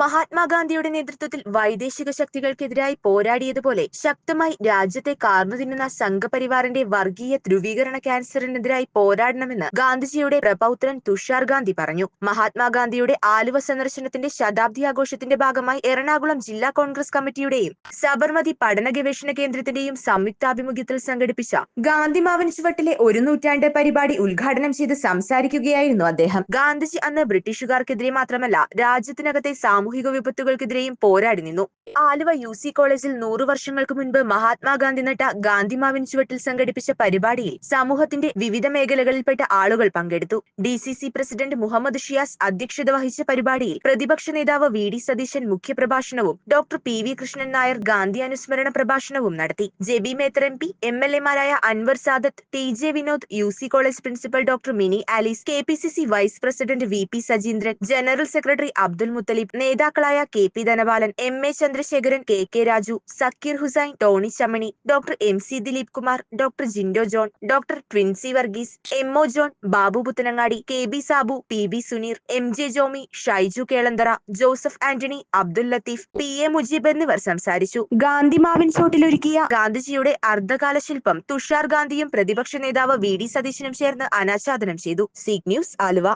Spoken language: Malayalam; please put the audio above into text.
മഹാത്മാഗാന്ധിയുടെ നേതൃത്വത്തിൽ വൈദേശിക ശക്തികൾക്കെതിരായി പോരാടിയതുപോലെ ശക്തമായി രാജ്യത്തെ കാർന്നു തിന്നുന്ന സംഘപരിവാറിന്റെ വർഗീയ ധ്രുവീകരണ ക്യാൻസറിനെതിരായി പോരാടണമെന്ന് ഗാന്ധിജിയുടെ പ്രപൗത്രൻ തുഷാർ ഗാന്ധി പറഞ്ഞു. മഹാത്മാഗാന്ധിയുടെ ആലുവ സന്ദർശനത്തിന്റെ ശതാബ്ദി ആഘോഷത്തിന്റെ ഭാഗമായി എറണാകുളം ജില്ലാ കോൺഗ്രസ് കമ്മിറ്റിയുടെയും സബർമതി പഠന ഗവേഷണ കേന്ദ്രത്തിന്റെയും സംയുക്താഭിമുഖ്യത്തിൽ സംഘടിപ്പിച്ച ഗാന്ധി മാവൻ ചുവട്ടിലെ ഒരു നൂറ്റാണ്ട് പരിപാടി ഉദ്ഘാടനം ചെയ്ത് സംസാരിക്കുകയായിരുന്നു അദ്ദേഹം. ഗാന്ധിജി അന്ന് ബ്രിട്ടീഷുകാർക്കെതിരെ മാത്രമല്ല രാജ്യത്തിനകത്തെ സാമൂഹിക വിപത്തുകൾക്കെതിരെയും പോരാടി നിന്നു. ആലുവ യു സി കോളേജിൽ നൂറു വർഷങ്ങൾക്ക് മുൻപ് മഹാത്മാഗാന്ധി നട്ട ഗാന്ധിമാവിൻ ചുവട്ടിൽ സംഘടിപ്പിച്ച പരിപാടിയിൽ സമൂഹത്തിന്റെ വിവിധ മേഖലകളിൽപ്പെട്ട ആളുകൾ പങ്കെടുത്തു. D C C president Muhammad Shiyas അധ്യക്ഷത വഹിച്ച പരിപാടിയിൽ പ്രതിപക്ഷ നേതാവ് V D Satheesan മുഖ്യപ്രഭാഷണവും doctor P. V. Krishnan Nair Gandhi അനുസ്മരണ പ്രഭാഷണവും നടത്തി. Jebi Mather M. P M. L. എമാരായ Anwar Sadath T. J. Vinod U C college principal doctor Mini Alice K. P. C. C vice president V. P. Sajeendran general secretary Abdul Muthalib നേതാക്കളായ K P Dhanapalan M A Chandrasekharan K K Raju Zakir Hussain Tony Chammani doctor M C Dileep Kumar doctor Jindo John doctor Twinsy Varghese M O John Babu Puthanangadi K B Sabu P B Suneer M J Jomy Shaiju Kelanthara Joseph Antony Abdul Latheef P A Mujeeb എന്നിവർ സംസാരിച്ചു. ഗാന്ധി മാവിൻ ചോട്ടിലൊരുക്കിയ ഗാന്ധിജിയുടെ അർദ്ധകാല ശില്പം തുഷാർ ഗാന്ധിയും പ്രതിപക്ഷ നേതാവ് വി ഡി സതീശനും ചേർന്ന് അനാച്ഛാദനം ചെയ്തു. സീഗ് ന്യൂസ് ആലുവ.